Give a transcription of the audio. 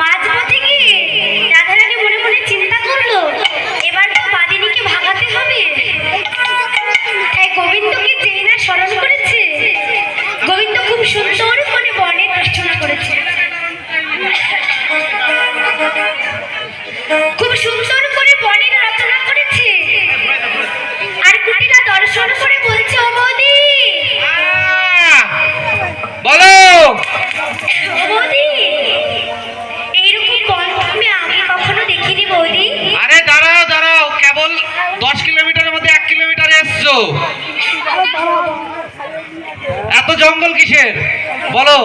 মাছ প্রতি কি? এত জঙ্গল কিসের? বলো।